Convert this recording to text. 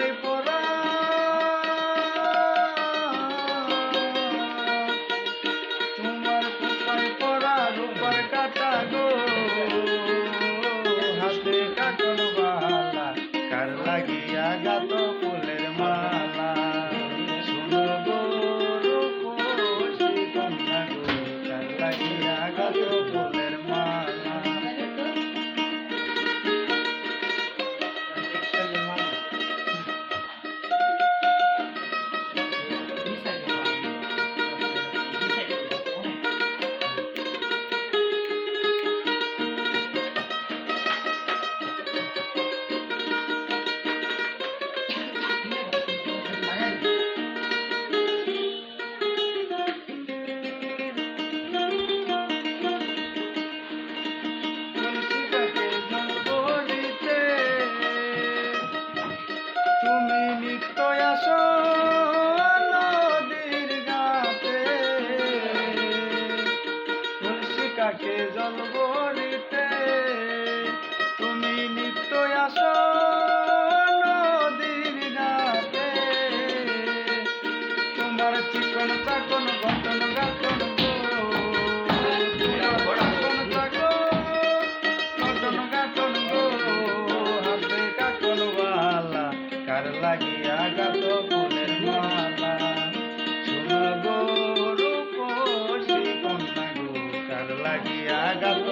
আমায় পোড়া। তোমার কুপায় পোড়া রূপার কাটা গো। হাতে কাটল বালা কার লাগিয়া গাত জীবন গড়িতে তুমি নিত্য আসো নদীর গাতে তোমার চিকন চাকন ঘটন গাতন লাগি ಆಗಿಯಾಗಲ್ಲ